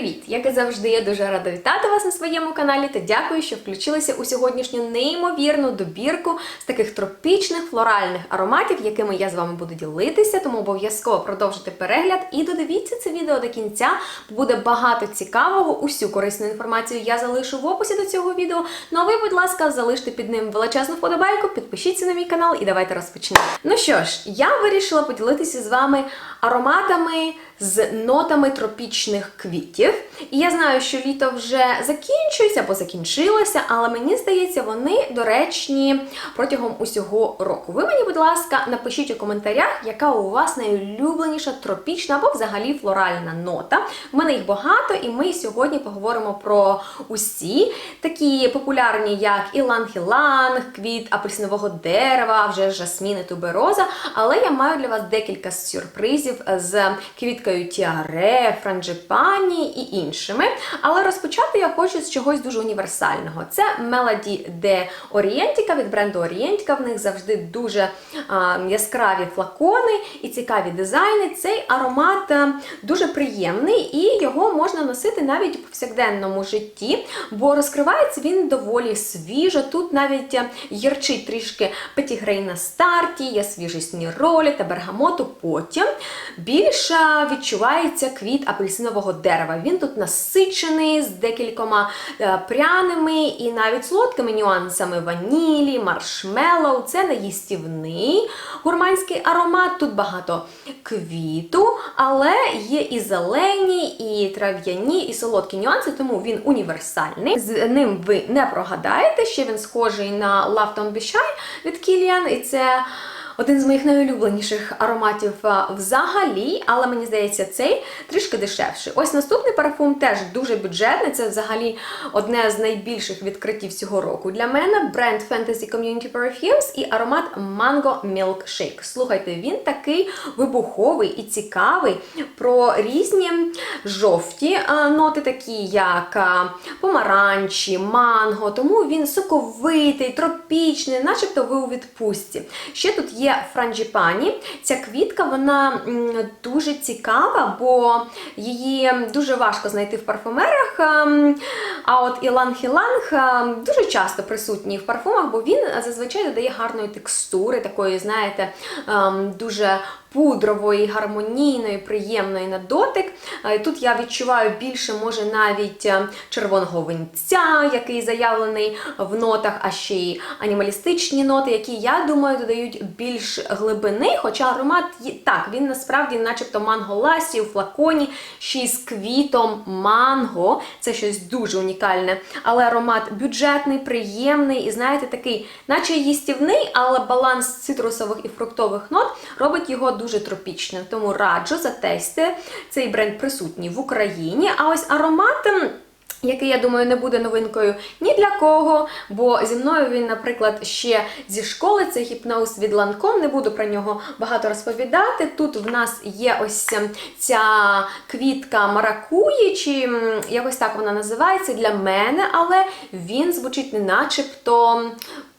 Привіт! Як і завжди, я дуже рада вітати вас на своєму каналі та дякую, що включилися у сьогоднішню неймовірну добірку з таких тропічних флоральних ароматів, якими я з вами буду ділитися. Тому обов'язково продовжуйте перегляд і додивіться це відео до кінця. Буде багато цікавого. Усю корисну інформацію я залишу в описі до цього відео. Ну а ви, будь ласка, залиште під ним величезну вподобайку, підпишіться на мій канал і давайте розпочнемо. Ну що ж, я вирішила поділитися з вами ароматами з нотами тропічних квітів. І я знаю, що літо вже закінчується або закінчилося, але мені здається, вони доречні протягом усього року. Ви мені, будь ласка, напишіть у коментарях, яка у вас найулюбленіша тропічна або взагалі флоральна нота. У мене їх багато, і ми сьогодні поговоримо про усі такі популярні, як іланг-іланг, квіт апельсинового дерева, вже жасмін і тубероза. Але я маю для вас декілька сюрпризів з квіткою тіаре, франджипані і іншими. Але розпочати я хочу з чогось дуже універсального. Це Melody de Orientica від бренду Orientica. В них завжди дуже а, яскраві флакони і цікаві дизайни. Цей аромат а, дуже приємний і його можна носити навіть у повсякденному житті, бо розкривається він доволі свіжо. Тут навіть а, гірчить трішки петігрей на старті, є свіжісні ролі та бергамоту. Потім більше відчувається квіт апельсинового дерева. Він тут насичений з декількома е, пряними і навіть солодкими нюансами ванілі, маршмеллоу. Це неїстівний гурманський аромат. Тут багато квіту, але є і зелені, і трав'яні, і солодкі нюанси, тому він універсальний. З ним ви не прогадаєте. Ще він схожий на Love Don't Be Shy від Kilian, і це. Один з моїх найулюбленіших ароматів взагалі, але мені здається, цей трішки дешевший. Ось наступний парфум теж дуже бюджетний. Це взагалі одне з найбільших відкриттів цього року. Для мене бренд Fantasy Community Perfumes і аромат Mango Milkshake. Слухайте, він такий вибуховий і цікавий про різні жовті ноти, такі як помаранчі, манго. Тому він соковитий, тропічний, начебто ви у відпустці. Ще тут є франджіпані. Ця квітка вона дуже цікава, бо її дуже важко знайти в парфумерах. ем, А от іланг-іланг ем, дуже часто присутній в парфумах, бо він зазвичай додає гарної текстури, такої, знаєте, ем, дуже пудрової, гармонійної, приємної на дотик. Тут я відчуваю більше, може, навіть е, червоного винця, який заявлений в нотах, а ще й анімалістичні ноти, які, я думаю, додають більш глибини. Хоча аромат так, він насправді, начебто, манго ласі у флаконі, ще й з квітом манго. Це щось дуже унікальне. Але аромат бюджетний, приємний і, знаєте, такий, наче їстівний, але баланс цитрусових і фруктових нот робить його дуже тропічним. Тому раджу затестити. Цей бренд присутній в Україні. А ось аромат. який, я думаю, не буде новинкою ні для кого, бо зі мною він, наприклад, ще зі школи, це гіпноз від Ланком, не буду про нього багато розповідати. Тут в нас є ось ем, ця квітка маракуї, чи якось так вона називається для мене, але він звучить не начебто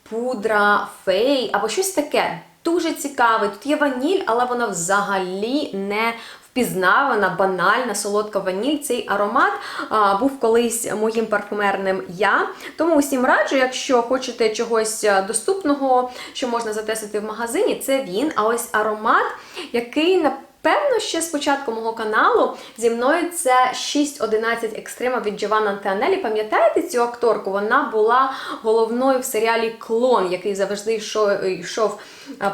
пудра, фей або щось таке. Дуже цікавий. Тут є ваніль, але вона взагалі не впізнавана, банальна, солодка ваніль. Цей аромат а, був колись моїм парфумерним я. Тому усім раджу, якщо хочете чогось доступного, що можна затестити в магазині, це він. А ось аромат, який на Певно, ще з початку мого каналу зі мною це 611 екстрима від Джованна Антеанелі. Пам'ятаєте цю акторку? Вона була головною в серіалі Клон, який завжди йшов, йшов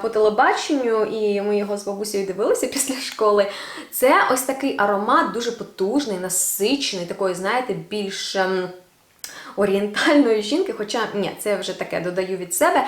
по телебаченню, і ми його з бабусею дивилися після школи. Це ось такий аромат, дуже потужний, насичений, такої, знаєте, більш. Орієнтальної жінки, хоча ні, це вже таке додаю від себе.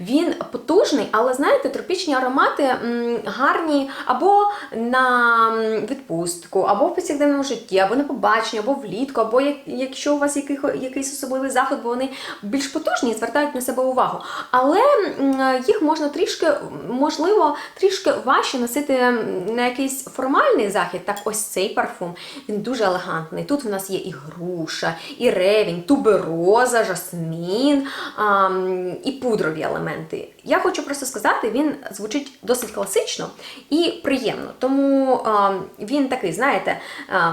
Він потужний, але знаєте, тропічні аромати м, гарні або на відпустку, або в повсякденному житті, або на побачення, або влітку, або як, якщо у вас який, якийсь особливий заход, бо вони більш потужні і звертають на себе увагу. Але м, їх можна трішки, можливо, трішки важче носити на якийсь формальний захід. Так, ось цей парфум. Він дуже елегантний. Тут в нас є і груша, і ревінь, тубероза, жасмін а, і пудрові елементи. Я хочу просто сказати, він звучить досить класично і приємно. Тому а, він такий, знаєте, а,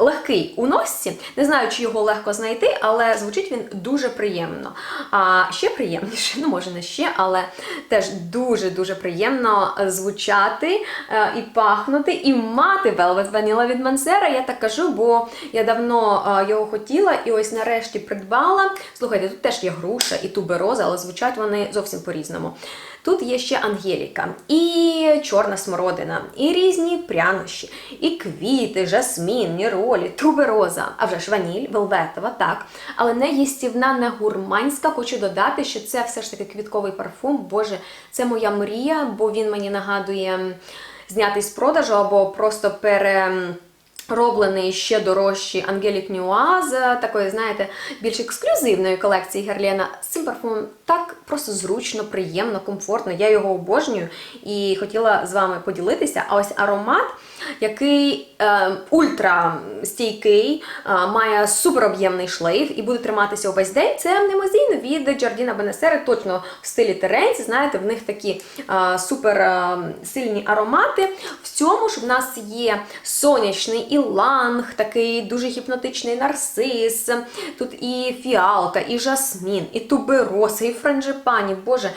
легкий у носці. Не знаю, чи його легко знайти, але звучить він дуже приємно. А ще приємніше, ну може не ще, але теж дуже-дуже приємно звучати е, і пахнути, і мати Velvet Vanilla від Мансера. Я так кажу, бо я давно е, його хотіла і ось нарешті придбала. Слухайте, тут теж є груша і тубероза, але звучать вони зовсім по-різному. Тут є ще Ангеліка, і чорна смородина, і різні прянощі, і квіти, жасмін, ніролі, тубероза, а вже ж ваніль, велветова, так. Але не їстівна, не гурманська. Хочу додати, що це все ж таки квітковий парфум. Боже, це моя мрія, бо він мені нагадує знятий з продажу або просто пере. Роблений ще дорожчий Ангелік Нюа з такої, знаєте, більш ексклюзивної колекції Герлена. З цим парфумом так просто зручно, приємно, комфортно. Я його обожнюю і хотіла з вами поділитися. А ось аромат, який е, ультра стійкий, е, має супероб'ємний шлейф і буде триматися увесь день. Це немозійно від Джардіна Бенесери, точно в стилі Теренці. Знаєте, в них такі е, супер е, сильні аромати. В цьому ж в нас є сонячний іланг, такий дуже гіпнотичний нарцис. Тут і фіалка, і жасмін, і тубероса, і франжипані. Боже,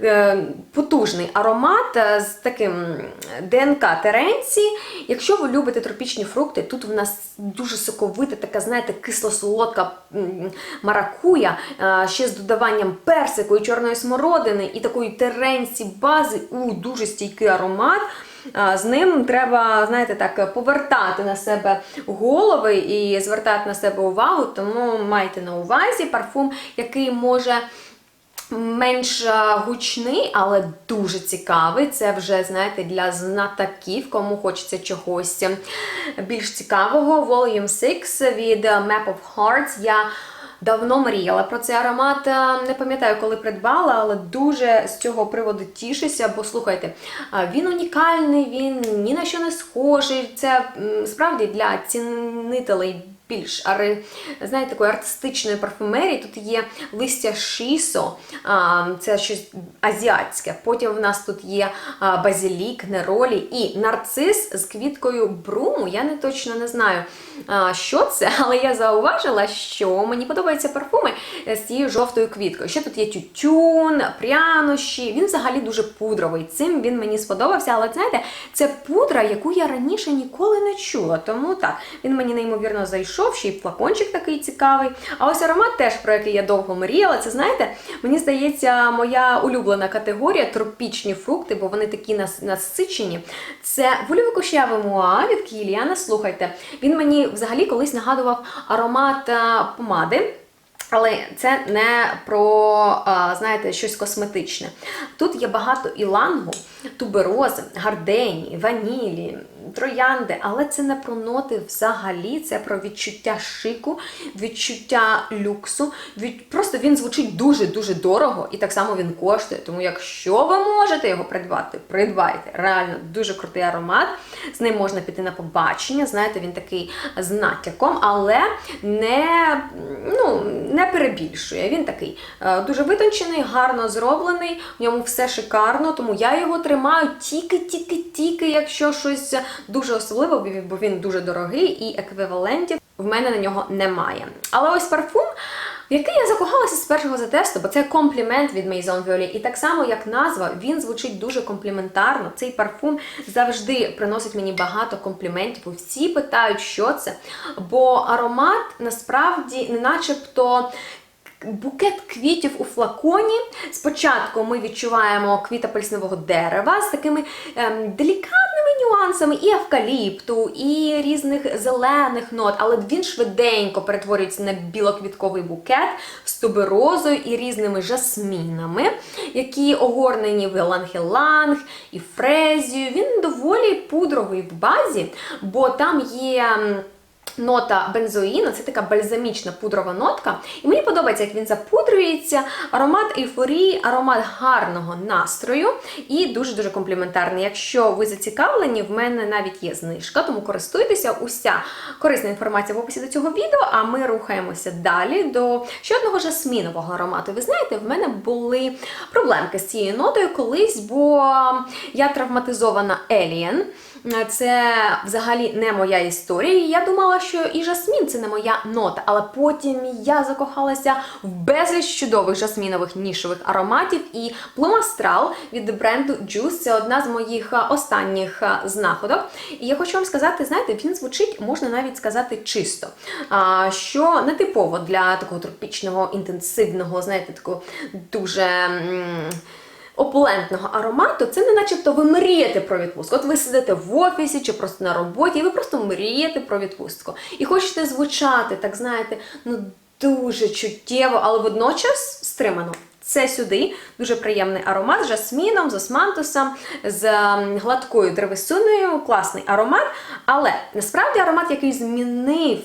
е, потужний аромат е, з таким ДНК Теренці. Якщо ви любите тропічні фрукти, тут в нас дуже соковита, така, знаєте, кисло-солодка маракуя, е, ще з додаванням персику і чорної смородини, і такої теренці бази. У, дуже стійкий аромат. З ним треба, знаєте, так повертати на себе голови і звертати на себе увагу, тому майте на увазі парфум, який може. Менш е, гучний, але дуже цікавий. Це вже, знаєте, для знатоків, кому хочеться чогось більш цікавого. Volume 6 від Map of Hearts. Я давно мріяла про цей аромат. Е, Не пам'ятаю, коли придбала, але дуже з цього приводу тішуся, бо слухайте, е, він унікальний, він ні на що не схожий. Це справді для цінителей більш знаєте, такої артистичної парфумерії. Тут є листя шісо, це щось азіатське. Потім в нас тут є базилік, неролі і нарцис з квіткою бруму. Я не точно не знаю, що це, але я зауважила, що мені подобаються парфуми з цією жовтою квіткою. Ще тут є тютюн, прянощі. Він взагалі дуже пудровий. Цим він мені сподобався, але знаєте, це пудра, яку я раніше ніколи не чула. Тому так, він мені неймовірно зайшов, ще й флакончик такий цікавий. А ось аромат теж, про який я довго мріяла. Це знаєте, мені здається, моя улюблена категорія тропічні фрукти, бо вони такі нас- насичені. Це вольовикошявий муа від Кіліана. Слухайте, він мені взагалі колись нагадував аромат помади. Але це не про, знаєте, щось косметичне. Тут є багато ілангу, туберози, гардені, ванілі, троянди, але це не про ноти взагалі, це про відчуття шику, відчуття люксу. Від... Просто він звучить дуже-дуже дорого і так само він коштує. Тому якщо ви можете його придбати, придбайте. Реально дуже крутий аромат. З ним можна піти на побачення. Знаєте, він такий з натяком, але не, ну, не перебільшує. Він такий е, дуже витончений, гарно зроблений, в ньому все шикарно, тому я його тримаю тільки-тільки-тільки, якщо щось дуже особливе, бо він дуже дорогий і еквівалентів в мене на нього немає. Але ось парфум. В який я закохалася з першого затесту, бо це комплімент від Maison Violet. І так само, як назва, він звучить дуже компліментарно. Цей парфум завжди приносить мені багато компліментів. Всі питають, що це. Бо аромат насправді не начебто. Букет квітів у флаконі. Спочатку ми відчуваємо квіт апельсинового дерева з такими ем, делікатними нюансами і евкаліпту, і різних зелених нот, але він швиденько перетворюється на білоквітковий букет з туберозою і різними жасмінами, які огорнені в іланг-іланг і фрезію. Він доволі пудровий в базі, бо там є. Нота бензоїну, це така бальзамічна пудрова нотка. І мені подобається, як він запудрюється. Аромат ейфорії, аромат гарного настрою і дуже-дуже компліментарний. Якщо ви зацікавлені, в мене навіть є знижка, тому користуйтеся. Уся корисна інформація в описі до цього відео, а ми рухаємося далі до ще одного жасмінового аромату. Ви знаєте, в мене були проблемки з цією нотою колись, бо я травматизована Alien. Це взагалі не моя історія. Я думала, що і жасмін це не моя нота, але потім я закохалася в безліч чудових жасмінових нішових ароматів. І Astral від бренду Juice це одна з моїх е, останніх е, знаходок. І я хочу вам сказати, знаєте, він звучить, можна навіть сказати, чисто. Що не типово для такого тропічного, інтенсивного, знаєте, такого дуже. Опулентного аромату, це не начебто ви мрієте про відпустку. От ви сидите в офісі чи просто на роботі, і ви просто мрієте про відпустку. І хочете звучати, так знаєте, ну дуже чуттєво, але водночас стримано. Це сюди дуже приємний аромат з жасміном, з османтусом, з гладкою древесиною, класний аромат. Але насправді аромат, який змінив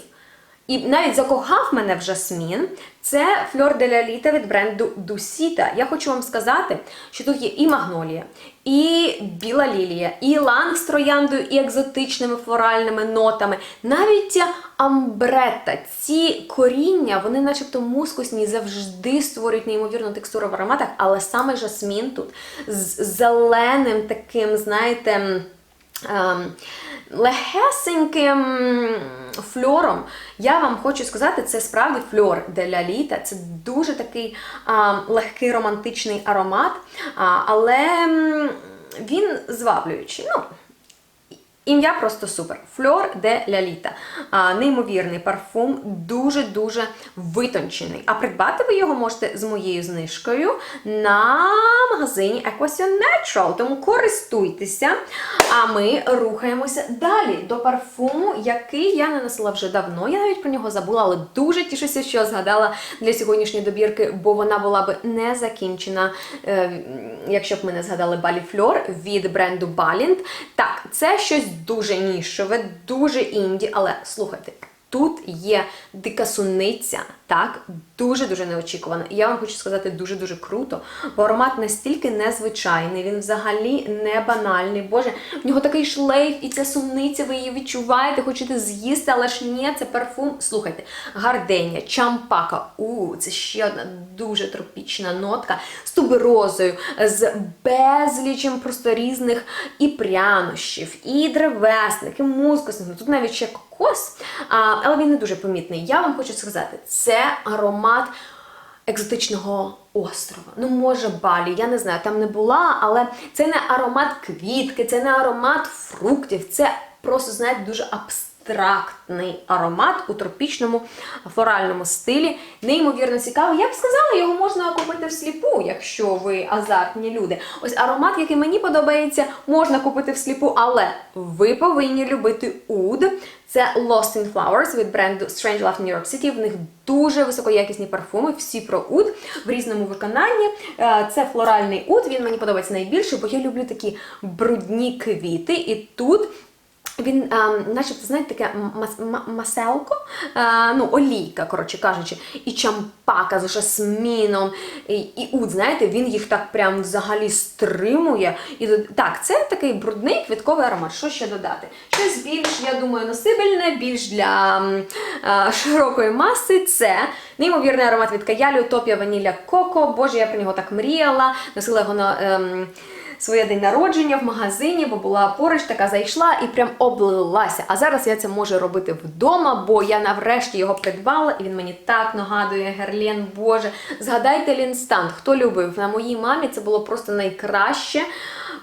і навіть закохав мене в жасмін. Це фльор де ля Літа від бренду Дусіта. Я хочу вам сказати, що тут є і магнолія, і біла лілія, і ланг з трояндою, і екзотичними флоральними нотами. Навіть амбрета, ці коріння, вони начебто мускусні, завжди створюють неймовірну текстуру в ароматах, але саме жасмін тут з зеленим таким, знаєте. ем, легесеньким фльором. Я вам хочу сказати, це справді фльор для літа. Це дуже такий а, легкий романтичний аромат, а, але він зваблюючий. Ну, Ім'я просто супер. Фльор де ля літа. Неймовірний парфум, дуже-дуже витончений. А придбати ви його можете з моєю знижкою на магазині Equation Natural. Тому користуйтеся. А ми рухаємося далі до парфуму, який я не носила вже давно. Я навіть про нього забула, але дуже тішуся, що згадала для сьогоднішньої добірки, бо вона була би не закінчена, е, якщо б ми не згадали Балі Фльор від бренду Balint. Так, це щось дуже нішове, дуже інді, але слухайте. Тут є дика суниця, так, дуже-дуже неочікувано. І я вам хочу сказати дуже-дуже круто, бо аромат настільки незвичайний, він взагалі не банальний. Боже, в нього такий шлейф, і ця суниця, ви її відчуваєте, хочете з'їсти, але ж ні, це парфум. Слухайте, гарденія, чампака. У, це ще одна дуже тропічна нотка з туберозою, з безлічем просто різних і прянощів, і древесних, і мускусних. Тут навіть ще кокос, але він не дуже помітний. Я вам хочу сказати, це аромат екзотичного острова. Ну, може, Балі, я не знаю, там не була, але це не аромат квітки, це не аромат фруктів, це просто, знаєте, дуже абстрактний аромат у тропічному флоральному стилі. Неймовірно цікавий. Я б сказала, його можна купити всліпу, якщо ви азартні люди. Ось аромат, який мені подобається, можна купити всліпу, але ви повинні любити уд. Це Lost in Flowers від бренду Strange Love New York City. В них дуже високоякісні парфуми, всі про уд в різному виконанні. Е, Це флоральний уд, він мені подобається найбільше, бо я люблю такі брудні квіти. І тут він, а, начебто, знаєте, таке мас- ма- маселко, а, ну, олійка, коротше кажучи, і чампака з жасміном, і, і уд, знаєте, він їх так прям взагалі стримує. І, так, це такий брудний квітковий аромат. Що ще додати? Щось більш, я думаю, носибельне, більш для а, широкої маси. Це неймовірний аромат від Каялі, Утопія Ваніля Коко. Боже, я про нього так мріяла. Носила його на. Ем, своє день народження в магазині, бо була поруч, така зайшла і прям облилася. А зараз я це можу робити вдома, бо я наврешті його придбала, і він мені так нагадує Герлен. Боже, згадайте Лінстант, хто любив на моїй мамі, це було просто найкраще.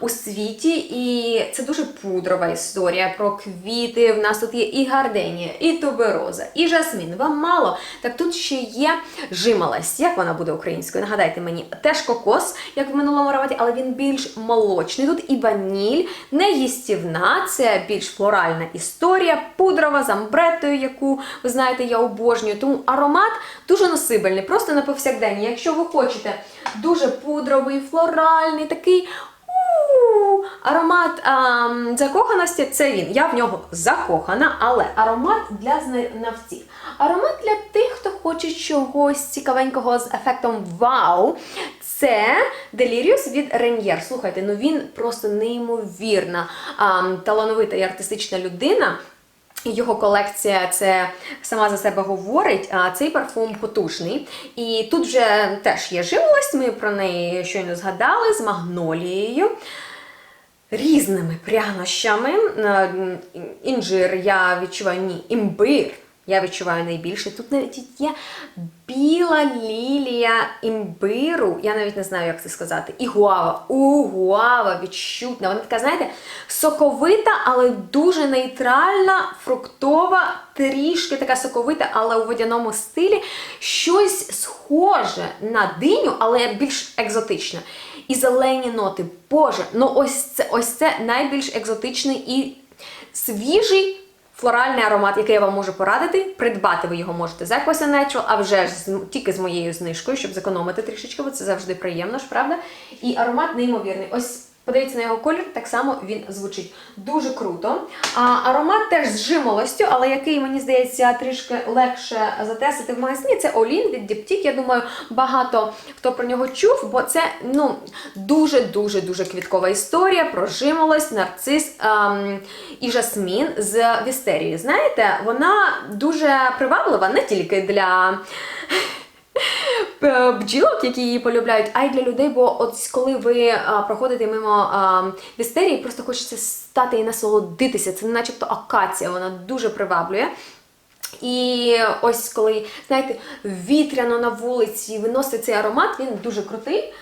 У світі, і це дуже пудрова історія про квіти. В нас тут є і гарденія, і тубероза, і жасмін. Вам мало. Так тут ще є жималость. Як вона буде українською? Нагадайте мені, теж кокос, як в минулому ароматі, але він більш молочний. Тут і ваніль, не їстівна, це більш флоральна історія, пудрова з амбретою, яку ви знаєте, я обожнюю. Тому аромат дуже носибельний, просто на повсякденні. Якщо ви хочете дуже пудровий, флоральний, такий. Аромат ам, закоханості це він. Я в нього закохана, але аромат для знавців. Аромат для тих, хто хоче чогось цікавенького з ефектом вау. Це Delirious від Renier. Слухайте, ну він просто неймовірна, ам, талановита і артистична людина. Його колекція це сама за себе говорить, а цей парфум потужний. І тут вже теж є живость, ми про неї щойно згадали з магнолією. Різними прянощами. Е, Інжир я відчуваю ні, імбир. Я відчуваю найбільше. Тут навіть є біла лілія імбиру. Я навіть не знаю, як це сказати. І гуава. У гуава відчутна. Вона така, знаєте, соковита, але дуже нейтральна, фруктова, трішки така соковита, але у водяному стилі. Щось схоже на диню, але більш екзотичне. І зелені ноти. Боже, ну ось це ось це найбільш екзотичний і свіжий. Флоральний аромат, який я вам можу порадити, придбати ви його можете за Aqua Natural, а вже ж тільки з моєю знижкою, щоб зекономити трішечки, бо це завжди приємно ж, правда? І аромат неймовірний. Ось подивіться на його колір, так само він звучить дуже круто. А, аромат теж з жимолостю, але який, мені здається, трішки легше затестити в магазині, це Олін від Diptyque. Я думаю, багато хто про нього чув, бо це ну, дуже-дуже дуже квіткова історія про жимолость, нарцис ем, і жасмін з вістерії. Знаєте, вона дуже приваблива не тільки для. Е, Бджілок, які її полюбляють, а й для людей, бо от коли ви а, проходите мимо а, вістерії, просто хочеться стати і насолодитися. Це начебто акація, вона дуже приваблює. І ось коли, знаєте, вітряно на вулиці виносить цей аромат, він дуже крутий,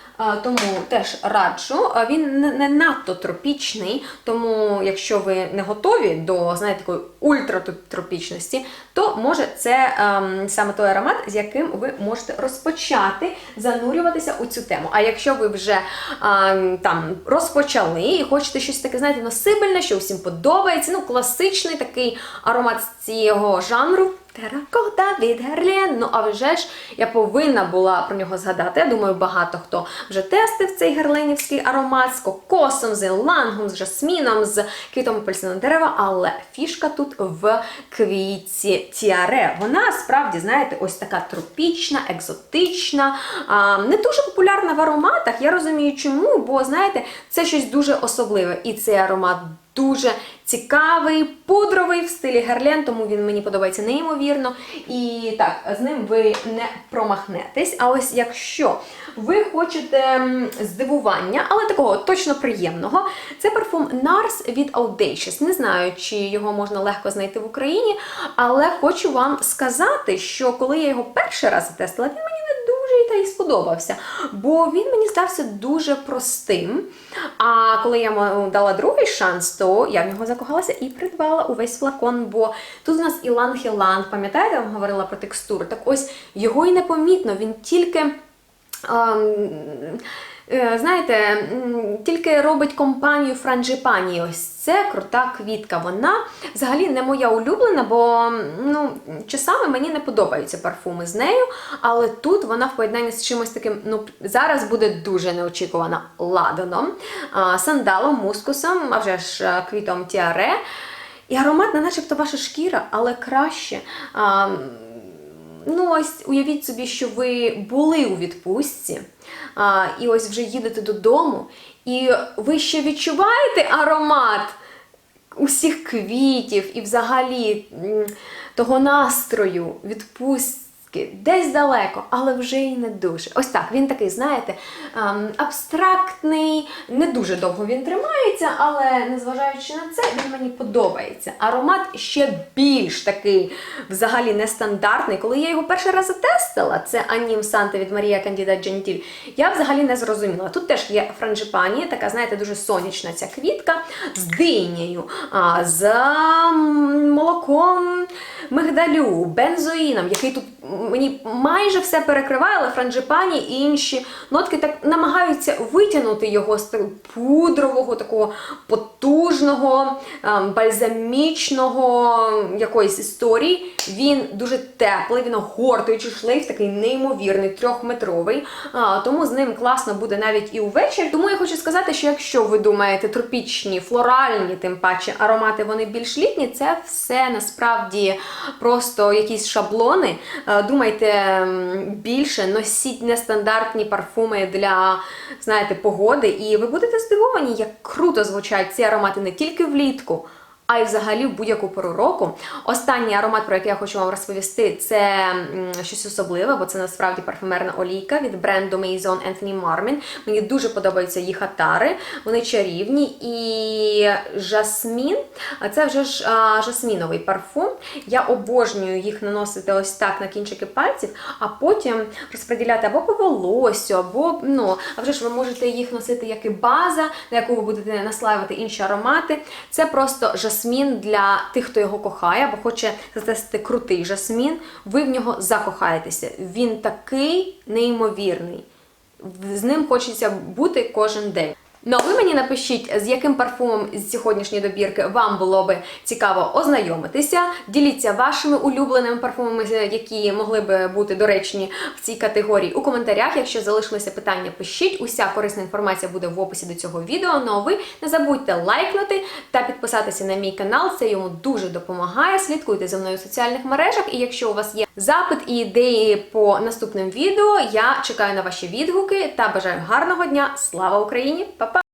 тому теж раджу. Він не, надто тропічний, тому якщо ви не готові до знаєте, такої ультратропічності, то може це ем, саме той аромат, з яким ви можете розпочати занурюватися у цю тему. А якщо ви вже ем, там розпочали і хочете щось таке, знаєте, носибельне, що усім подобається, ну класичний такий аромат з цього жанру. Claro! Теракота від Герлен. Ну, а вже ж я повинна була про нього згадати. Я думаю, багато хто вже тестив цей герленівський аромат з кокосом, з ілангом, з жасміном, з квітом апельсинового дерева, але фішка тут в квітці тіаре. Вона справді, знаєте, ось така тропічна, екзотична, не дуже популярна в ароматах. Я розумію, чому, бо знаєте, це щось дуже особливе. І цей аромат дуже цікавий, пудровий в стилі Герлен, тому він мені подобається неймовірно. І так, з ним ви не промахнетесь. А ось якщо ви хочете здивування, але такого точно приємного, це парфум NARS від Audacious. Не знаю, чи його можна легко знайти в Україні, але хочу вам сказати, що коли я його перший раз тестила, він мені не дуже та й сподобався, бо він мені здався дуже простим. А коли я йому дала другий шанс, то я в нього закохалася і придбала увесь флакон, бо тут у нас Ілан Хілан, пам'ятаєте, я вам говорила про текстуру? Так ось його і непомітно, він тільки. ем, Знаєте, тільки робить компанію Франджипані. Ось це крута квітка. Вона взагалі не моя улюблена, бо ну, часами мені не подобаються парфуми з нею. Але тут вона в поєднанні з чимось таким, ну зараз буде дуже неочікувана ладаном, сандалом, мускусом, а вже ж квітом тіаре. І аромат, не начебто ваша шкіра, але краще. Ну, ось уявіть собі, що ви були у відпустці, а, і ось вже їдете додому, і ви ще відчуваєте аромат усіх квітів і взагалі того настрою відпустки. Десь далеко, але вже й не дуже. Ось так, він такий, знаєте, ем, абстрактний, не дуже довго він тримається, але незважаючи на це, він мені подобається. Аромат ще більш такий взагалі нестандартний. Коли я його перший раз затестила, це Анім Санте від Марія Кандіда Джентіль, я взагалі не зрозуміла. Тут теж є франджипані, така, знаєте, дуже сонячна ця квітка з динею, а, з молоком мигдалю, бензоїном, який тут мені майже все перекриває, але франджипані і інші нотки так намагаються витягнути його з пудрового, такого потужного, ем, бальзамічного якоїсь історії. Він дуже теплий, він огортуючий шлейф, такий неймовірний, трьохметровий. Тому з ним класно буде навіть і увечері. Тому я хочу сказати, що якщо ви думаєте тропічні, флоральні, тим паче аромати, вони більш літні, це все насправді просто якісь шаблони. Е, Думайте більше, носіть нестандартні парфуми для, знаєте, погоди, і ви будете здивовані, як круто звучать ці аромати не тільки влітку, а й взагалі в будь-яку пору року. Останній аромат, про який я хочу вам розповісти, це щось особливе, бо це насправді парфюмерна олійка від бренду Maison Anthony Marmin. Мені дуже подобаються їх атари, вони чарівні. І жасмін, це вже ж а, жасміновий парфум. Я обожнюю їх наносити ось так на кінчики пальців, а потім розподіляти або по волосю, або ну, а вже ж ви можете їх носити як і база, на яку ви будете наслаювати інші аромати. Це просто жасмін для тих, хто його кохає, або хоче затестити крутий жасмін. Ви в нього закохаєтеся. Він такий неймовірний. З ним хочеться бути кожен день. Ну а ви мені напишіть, з яким парфумом з сьогоднішньої добірки вам було би цікаво ознайомитися. Діліться вашими улюбленими парфумами, які могли би бути доречні в цій категорії у коментарях. Якщо залишилися питання, пишіть. Уся корисна інформація буде в описі до цього відео. Ну а ви не забудьте лайкнути та підписатися на мій канал. Це йому дуже допомагає. Слідкуйте за мною в соціальних мережах. І якщо у вас є запит і ідеї по наступним відео, я чекаю на ваші відгуки та бажаю гарного дня. Слава Україні! Па-па!